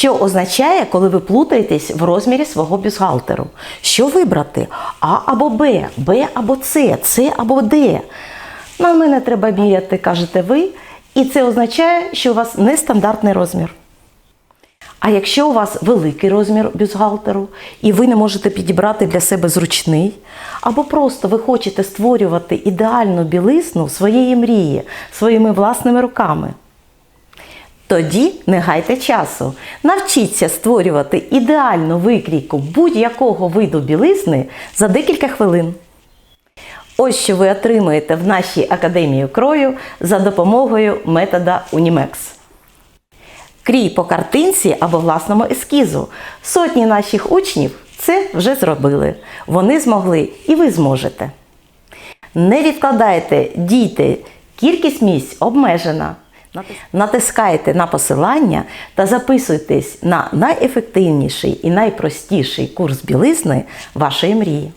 Що означає, коли ви плутаєтесь в розмірі свого бюстгальтеру? Що вибрати? А або Б, Б або С, С або Д. На мене треба міряти, кажете ви, і це означає, що у вас нестандартний розмір. А якщо у вас великий розмір бюстгальтеру, і ви не можете підібрати для себе зручний, або просто ви хочете створювати ідеальну білизну своєї мрії своїми власними руками, тоді не гайте часу. Навчіться створювати ідеальну викрійку будь-якого виду білизни за декілька хвилин. Ось що ви отримуєте в нашій академії крою за допомогою метода Unimex. Крій по картинці або власному ескізу. Сотні наших учнів це вже зробили. Вони змогли і ви зможете. Не відкладайте, дійте, кількість місць обмежена. Натискайте на посилання та записуйтесь на найефективніший і найпростіший курс білизни вашої мрії.